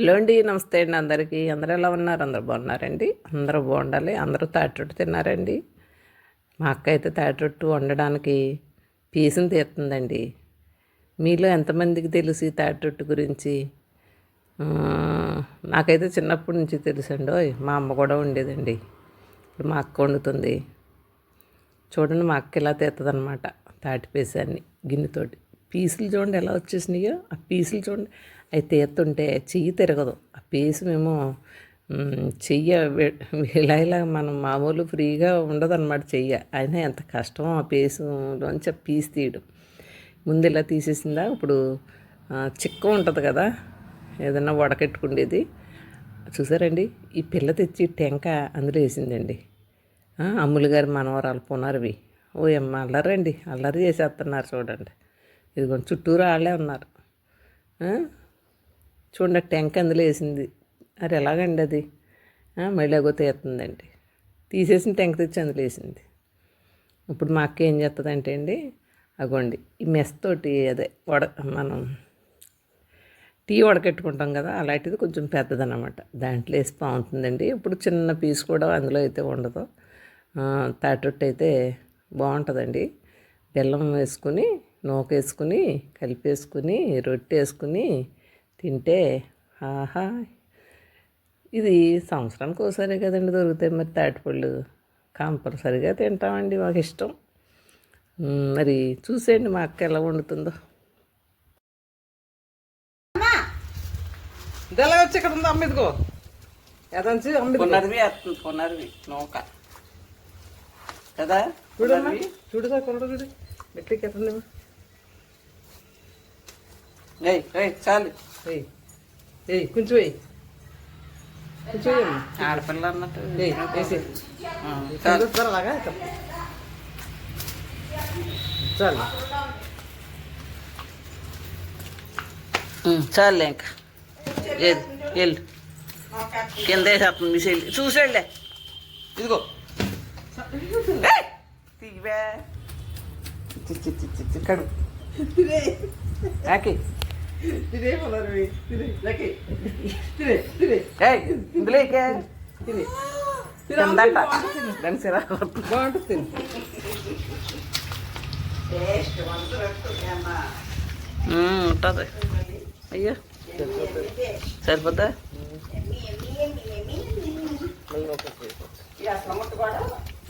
Hello అండి నమస్తే అండి అందరికీ. అందరూ ఎలా ఉన్నారు? అందరూ బాగున్నారండి? అందరూ బాగుండాలి. అందరూ తాటిరొట్టు తిన్నారండి. మా అక్క అయితే తాటిరొట్టు వండడానికి పీసుని తీరుతుందండి. మీలో ఎంతమందికి తెలుసు ఈ తాటిరొట్టు గురించి? నాకైతే చిన్నప్పటి నుంచి తెలుసండి. మా అమ్మ కూడా ఉండేదండి ఇప్పుడు మా అక్క వండుతుంది. చూడండి మా అక్క ఇలా తీస్తుంది అనమాట తాటి పీసాన్ని గిన్నెతోటి పీసులు చూడండి ఎలా వచ్చేసినాయో. ఆ పీసులు చూడండి. అవి తీస్తుంటే చెయ్యి తిరగదు. ఆ పీసు మేము చెయ్య ఇలా ఇలా మనం మామూలు ఫ్రీగా ఉండదన్నమాట చెయ్య. అయినా ఎంత కష్టమో ఆ పేసులోంచి ఆ పీసు తీయడం. ముందు ఇలా తీసేసిందా ఇప్పుడు చిక్క ఉంటుంది కదా ఏదన్నా వడకెట్టుకుండేది. చూసారండి ఈ పిల్ల తెచ్చి టెంక అందులో వేసిందండి. అమ్ములు గారి మనవరాలు పునర్వి. ఓ అమ్మ అల్లరండి అల్లరి చేసేస్తున్నారు చూడండి. ఇదిగోండి చుట్టూరు వాళ్ళే ఉన్నారు. చూడండి టెంక్ అందులో వేసింది. అది ఎలాగండి అది? మళ్ళీ అగో తీస్తుందండి తీసేసిన టెంక్ తెచ్చి అందులో వేసింది. ఇప్పుడు మా అక్క ఏం చేస్తుందంటే అండి అగోండి ఈ మెస్ తోటి అదే వడ మనం టీ వడకెట్టుకుంటాం కదా అలాంటిది కొంచెం పెద్దదన్నమాట. దాంట్లో వేసి బాగుంటుందండి. ఇప్పుడు చిన్న పీస్ కూడా అందులో అయితే ఉండదు. తాటొట్టు అయితే బాగుంటుందండి. బెల్లం వేసుకుని నూక వేసుకుని కలిపేసుకుని రొట్టె వేసుకుని తింటే ఆహా ఇది సంవత్సరానికి ఒకసారి కదండి దొరుకుతాయి మరి తాటిపళ్ళు. కంపల్సరిగా తింటామండి మాకు ఇష్టం మరి చూసేయండి మా అక్క ఎలా వండుతుందో. ఇది ఎలా వచ్చి ఇక్కడ ఉంది అమ్మ ఇదిగో. ఎదంచి అమ్మ ఇదిగో. పునర్వి వస్తుంది పునర్వి నూక. కదా? చూడమ్మా చూడు సార్ కొనడు చూడు. మెట్లకి ఏయ్ చాలు. ఏయ్ ఏయ్ కొంచెం వేయి కొంచెం ఆడపిల్ల అన్నట్టు. ఏయ్ వేసి ఆ, చాలు. చాలు అలాగా? చాలు. చాలులే ఇంకా. ఏది వెళ్ళు. కింద వేసేస్తుంది మీ చెల్లి చూసేళ్ళే ఇదిగో. ఏయ్, తీవే. చి, చి, చి, చి, చి, కడు. తినే యాకి తినే పొలారు తినే లకి తినే తినే ఏయ్ ఇందులో ఇకే తినే కిందంట దాని సిరా బాగుంటుంది తిని ఉంటుంది అయ్యో సరిపోతా మళ్ళీ లోపలికి వేయి.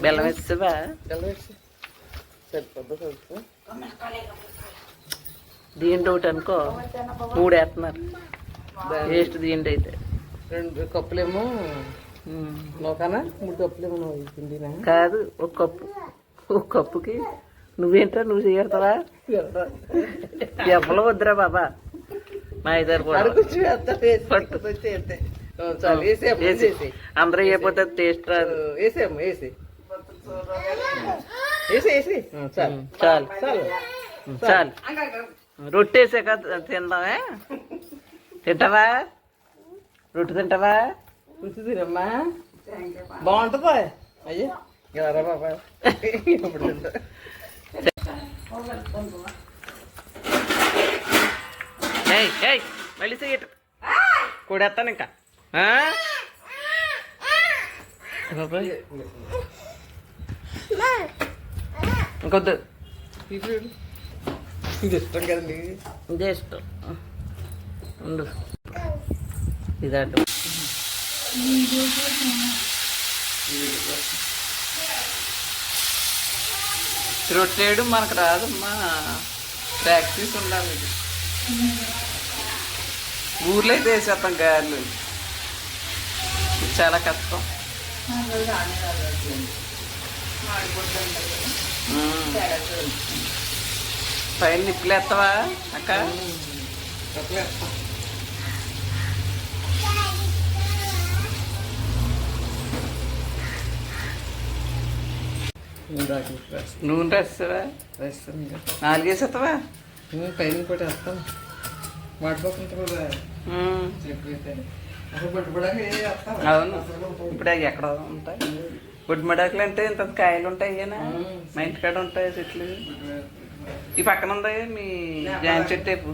బెల్లం వేసేవా బెల్లం వేసి సరిపోద్దా సరిపో దీంట్లో ఒకటి అనుకో. మూడు వేస్తున్నారు. టేస్ట్ దీంట్లో అయితే రెండు కప్పులేమో. నూకానా? మూడు కప్పులేమో కాదు ఒక కప్పు. ఒక కప్పుకి నువ్వేంటో నువ్వు చేయడతావా ఎవరు వద్దురా బాబా? మా ఇద్దరు అందరూ అయిపోతే టేస్ట్ రాదు. వేసేయమ్మ వేసి వేసి చాలు. చాలు. చాలు. చాలు. రొట్టె వేసాక తిందామే? తింటావా? రొట్టె తింటావా? రుచి తినమ్మా. బాగుంటుందా? అయ్యో. ఎవరా బాబా. ఇప్పుడు తింటా ఏయ్ ఏయ్ మళ్ళీ చెయ్యట కూడేస్తాను ఇంకా. ఇంకొద్దు. ఇది ఇష్టం కదండి. ఇదే ఇష్టం. ఉండు. ఇదటు. రొట్టేయడం మనకు రాదమ్మా. ప్రాక్టీస్ ఉండాలి. ఊర్లో అయితే వేసేస్తాం గారెలు. ఇది చాలా కష్టం. ఉమ్. పైన నిప్పులు ఎత్తవా అక్క? నూనె రాస్తావా నాలుగేసేస్తావా పైన కూడా వేస్తాం కూడా అవును. ఇప్పుడు అవి ఎక్కడ ఉంటాయి. గుడ్మడాకులు అంటే ఇంత కాయలు ఉంటాయి మా ఇంటికాడ ఉంటాయి చెట్లు. ఈ పక్కన ఉందా మీ జాన్సెట్ టైపు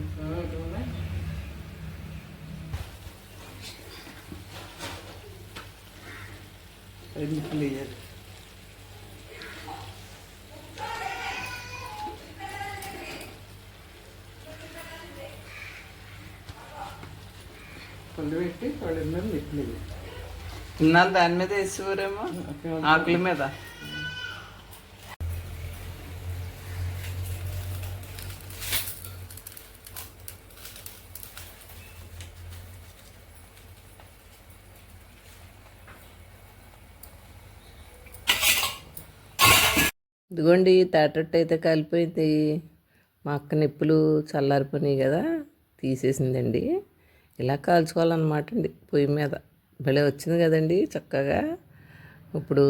ముక్కలు ఇన్నాళ్ళు దాని మీద వేసేవారేమో ఆకుల మీద ఇదిగోండి తేటట్టు అయితే కాలిపోయింది. మా అక్క నిప్పులు చల్లారిపోయినాయి కదా తీసేసిందండి. ఇలా కాల్చుకోవాలన్నమాట అండి పొయ్యి మీద. భలే వచ్చింది కదండి చక్కగా. ఇప్పుడు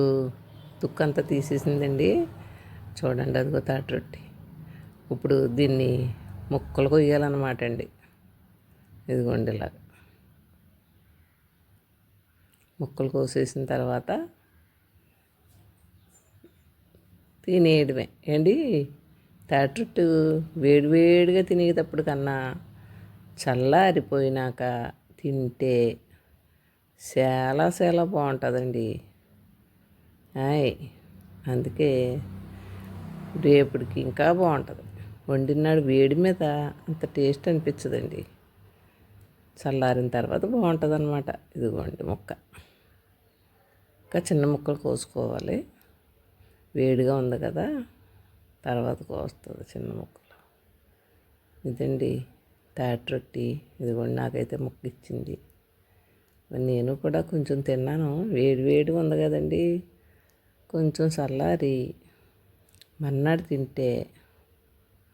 తుక్కంతా తీసేసిందండి. చూడండి అదిగో తాటరొట్టి. ఇప్పుడు దీన్ని ముక్కలు కొయ్యాలన్నమాట అండి. ఇదిగోండి ఇలా ముక్కలు కోసేసిన తర్వాత తినేయడమే ఏంటి తాటట్టు వేడివేడిగా తినేటప్పుడు కన్నా చల్లారిపోయినాక తింటే చాలా చాలా బాగుంటుందండి. హాయ్ అందుకే రేపటికి ఇంకా బాగుంటుంది. వండినాడు వేడి మీద అంత టేస్ట్ అనిపించదండి. చల్లారిన తర్వాత బాగుంటుంది అనమాట ఇదిగోండి ముక్క. ఇంకా చిన్న ముక్కలు కోసుకోవాలి. వేడిగా ఉంది కదా తర్వాత కోస్తుంది చిన్న ముక్కలు. ఇదండి తాటి రొట్టి. ఇదిగోండి నాకైతే ముక్క ఇచ్చింది నేను కూడా కొంచెం తిన్నాను. వేడి వేడిగా ఉంది కదండి. కొంచెం చల్లారి మన్నాడు తింటే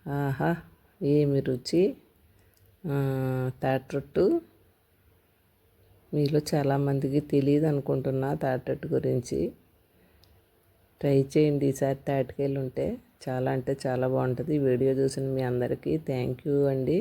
ఆహా ఏమి రుచి? ఆ, మీలో చాలామందికి తెలియదు అనుకుంటున్నా తాటట్టు గురించి. ట్రై చేయండి ఈసారి తాటికాయలు ఉంటే. చాలా అంటే చాలా బాగుంటుంది. ఈ వీడియో చూసిన మీ అందరికీ థ్యాంక్ యూ అండి.